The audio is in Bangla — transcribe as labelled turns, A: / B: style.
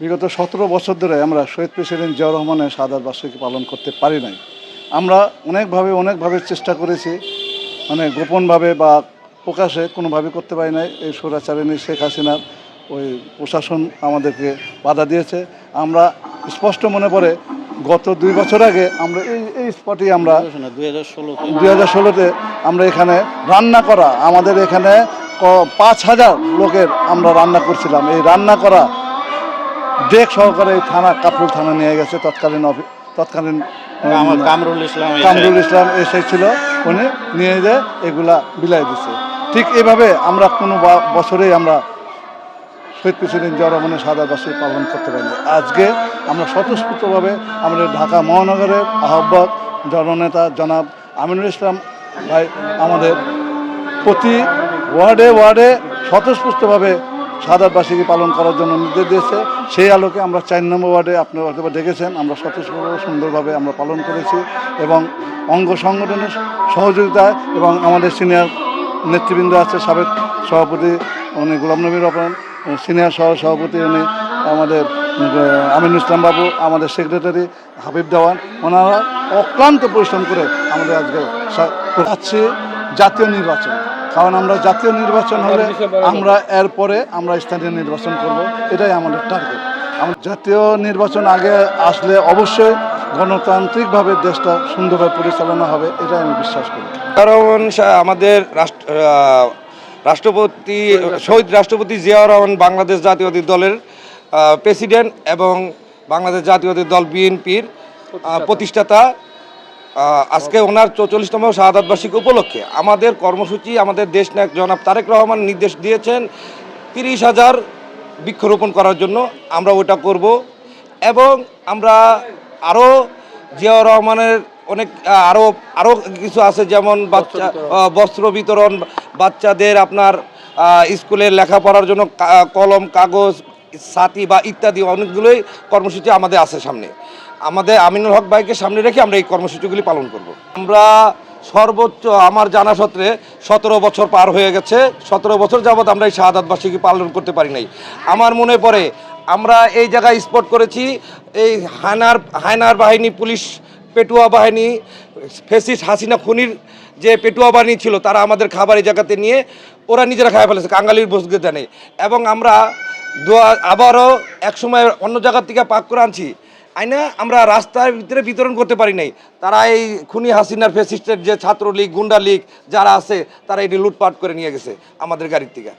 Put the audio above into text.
A: বিগত সতেরো বছর ধরে আমরা শহীদ প্রেসিডেন্ট জিয়াউর রহমানের সাদার বার্ষিকী পালন করতে পারি নাই। আমরা অনেকভাবে অনেকভাবে চেষ্টা করেছি মানে গোপনভাবে বা প্রকাশে কোনোভাবে করতে পারি নাই। এই স্বৈরাচারিণী শেখ হাসিনার ওই প্রশাসন আমাদেরকে বাধা দিয়েছে। আমরা স্পষ্ট মনে পড়ে, গত দুই বছর আগে আমরা এই এই স্পটেই আমরা
B: দুই হাজার
A: ষোলোতে, আমরা এখানে রান্না করা, আমাদের এখানে পাঁচ হাজার লোকের আমরা রান্না করছিলাম। এই রান্না করা ডেক সহকারে থানা কাপুর থানা নিয়ে গেছে। তৎকালীন তৎকালীন
B: কামরুল ইসলাম
A: কামরুল ইসলাম এসেছিল উনি নিয়ে যে এগুলা বিলাই দিছে। ঠিক এভাবে আমরা কোনো বা- বছরেই আমরা শহীদ প্রেসিডেন্ট জিয়া সাদা বার্ষিকী পালন করতে পারিনি। আজকে আমরা স্বতঃস্ফূর্তভাবে আমাদের ঢাকা মহানগরের আহ্বায়ক জননেতা জনাব আমিনুল ইসলাম ভাই আমাদের প্রতি ওয়ার্ডে ওয়ার্ডে স্বতঃস্ফূর্তভাবে সাদা বার্ষিকী পালন করার জন্য নির্দেশ দিয়েছে। সেই আলোকে আমরা চার নম্বর ওয়ার্ডে আপনারা হয়তো দেখেছেন, আমরা স্বতঃস্ফূর্তভাবে, সুন্দরভাবে আমরা পালন করেছি এবং অঙ্গ সংগঠনের সহযোগিতায় এবং আমাদের সিনিয়র নেতৃবৃন্দ আছে, সাবেক সভাপতি উনি গোলাম নবী রহমান সিনিয়র সহ সভাপতি উনি আমাদের আমিনুল ইসলাম বাবু, আমাদের সেক্রেটারি হাবিব দেওয়ান, ওনারা অক্লান্ত পরিশ্রম করে আমাদের আজকে সা- জাতীয় নির্বাচন। কারণ আমরা জাতীয় নির্বাচন হলে আমরা এরপরে আমরা স্থানীয় নির্বাচন করব। এটাই আমাদের টার্গেট আমার জাতীয় নির্বাচন আগে আসলে অবশ্যই গণতান্ত্রিকভাবে দেশটা সুন্দরভাবে পরিচালনা হবে এটাই আমি বিশ্বাস করি।
C: কারণ আমাদের রাষ্ট্র রাষ্ট্রপতি শহীদ রাষ্ট্রপতি জিয়াউর রহমান বাংলাদেশ জাতীয়তাবাদী দলের প্রেসিডেন্ট এবং বাংলাদেশ জাতীয়তাবাদী দল বিএনপির প্রতিষ্ঠাতা। আজকে ওনার চৌচল্লিশতম শাহাদাত বার্ষিকী উপলক্ষে আমাদের কর্মসূচি আমাদের দেশ নায়ক জনাব তারেক রহমান নির্দেশ দিয়েছেন তিরিশ হাজার বৃক্ষরোপণ করার জন্য। আমরা ওটা করব এবং আমরা আরও জিয়াউর রহমানের অনেক আরও আরও কিছু আছে যেমন বাচ্চা বস্ত্র বিতরণ বাচ্চাদের আপনার আহ, স্কুলে লেখাপড়ার জন্য কলম কাগজ সাথী বা ইত্যাদি অনেকগুলোই কর্মসূচি আমাদের আছে সামনে। আমাদের আমিনুল হক ভাইকে সামনে রেখে আমরা এই কর্মসূচিগুলি পালন করব। আমরা সর্বোচ্চ আমার জানা সত্ত্বে সতেরো বছর পার হয়ে গেছে। সতেরো বছর যাবৎ আমরা এই শাহাদাত বার্ষিকী পালন করতে পারি নাই। আমার মনে পড়ে, আমরা এই জায়গায় স্পট করেছি, এই হায়নার হায়নার বাহিনী, পুলিশ পেটুয়া বাহিনী, ফেসিস হাসিনা খুনির যে পেটুয়া বাহিনী ছিল, তারা আমাদের খাবার এই জায়গাতে নিয়ে, ওরা নিজেরা খায় ফেলেছে, কাঙ্গালির বসগে জানে এবং আমরা আবারও একসময় অন্য জায়গার থেকে পাক করে আনছি। আইনা আমরা রাস্তার ভিতরে বিতরণ করতে পারি নাই। তারা এই খুনি হাসিনার ফেসিস্টের যে ছাত্রলীগ গুন্ডা লীগ যারা আছে, তারা এটি লুটপাট করে নিয়ে গেছে আমাদের গাড়ির থেকে।